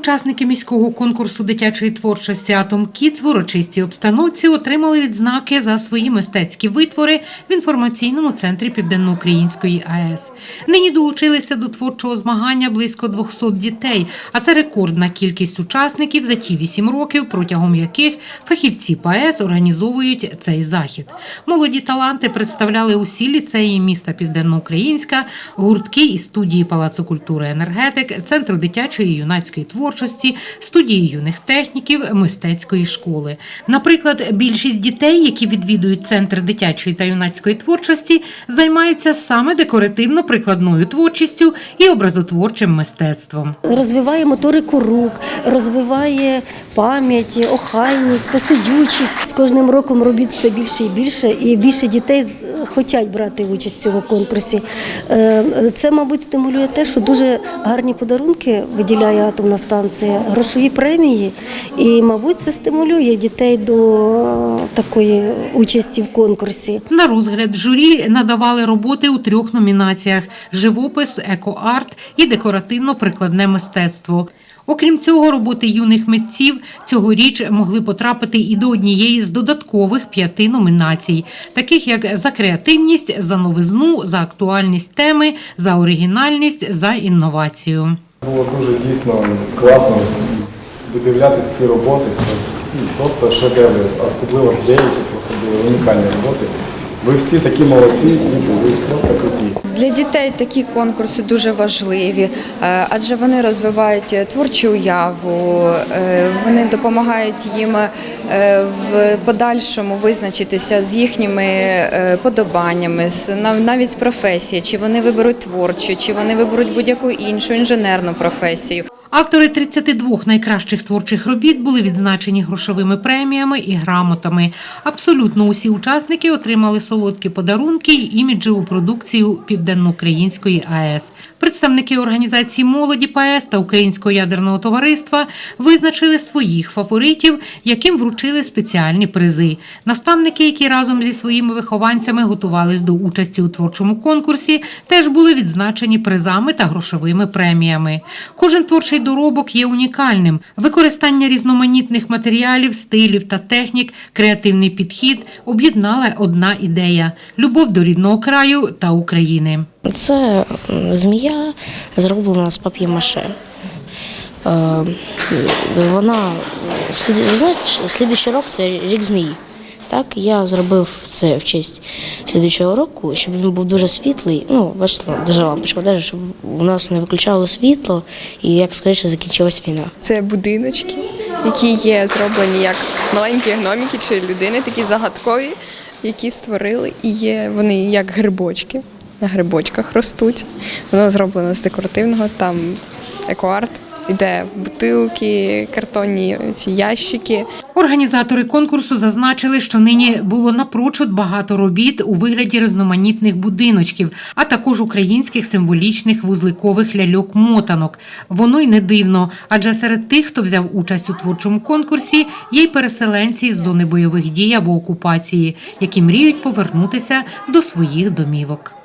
Учасники міського конкурсу дитячої творчості Атом Кіц в урочистій обстановці отримали відзнаки за свої мистецькі витвори в інформаційному центрі Південноукраїнської АЕС. Нині долучилися до творчого змагання близько 200 дітей, а це рекордна кількість учасників за ті 8 років, протягом яких фахівці ПАЕС організовують цей захід. Молоді таланти представляли усі ліцеї міста Південноукраїнська, гуртки і студії Палацу культури енергетик, центру дитячої і юнацької творчості, студії юних техніків, мистецької школи. Наприклад, більшість дітей, які відвідують центр дитячої та юнацької творчості, займаються саме декоративно-прикладною творчістю і образотворчим мистецтвом. розвиває моторику рук, розвиває пам'ять, охайність, посидючість. З кожним роком робіт все більше і більше, і більше дітей хочуть брати участь в цьому конкурсі. Е, Це, мабуть, стимулює те, що дуже гарні подарунки виділяє атомна станція, грошові премії, і, мабуть, це стимулює дітей до такої участі в конкурсі. На розгляд журі надавали роботи у трьох номінаціях: живопис, екоарт і декоративно-прикладне мистецтво. Окрім цього, роботи юних митців цьогоріч могли потрапити і до однієї з додаткових п'яти номінацій, таких як за креативність, за новизну, за актуальність теми, за оригінальність, за інновацію. Було дуже дійсно класно видивлятися ці роботи. Це ну, просто шедеври, особливо деякі просто були унікальні роботи. Ви всі такі молодці, ви просто круті. Для дітей такі конкурси дуже важливі, е, адже вони розвивають творчу уяву, е, вони допомагають їм е, в подальшому визначитися з їхніми е, подобаннями, навіть з професії, чи вони виберуть творчу, чи вони виберуть будь-яку іншу інженерну професію. Автори 32 найкращих творчих робіт були відзначені грошовими преміями і грамотами. Абсолютно усі учасники отримали солодкі подарунки й іміджеву продукцію Південноукраїнської АЕС. Представники організації молоді ПАЕС та Українського ядерного товариства визначили своїх фаворитів, яким вручили спеціальні призи. Наставники, які разом зі своїми вихованцями готувались до участі у творчому конкурсі, теж були відзначені призами та грошовими преміями. Кожен творчий доробок є унікальним. Використання різноманітних матеріалів, стилів та технік, креативний підхід об'єднала одна ідея любов до рідного краю та України. Це змія зроблена з пап'є-маше. Е, Вона знаєте, слідуючий рок це рік змії. Так, я зробив це в честь слідуючого року, щоб він був дуже світлий. Ну, бачите, дуже лампочка, даже, щоб у нас не виключало світло і як скоріше закінчилась війна. Це будиночки, які є зроблені як маленькі гноміки чи людини, такі загадкові, які створили, і є вони як грибочки. На грибочках ростуть. Воно зроблено з декоративного, там екоарт, іде бутилки, картонні ці ящики. Організатори конкурсу зазначили, що нині було напрочуд багато робіт у вигляді різноманітних будиночків, а також українських символічних вузликових ляльок-мотанок. Воно й не дивно, адже серед тих, хто взяв участь у творчому конкурсі, є й переселенці з зони бойових дій або окупації, які мріють повернутися до своїх домівок.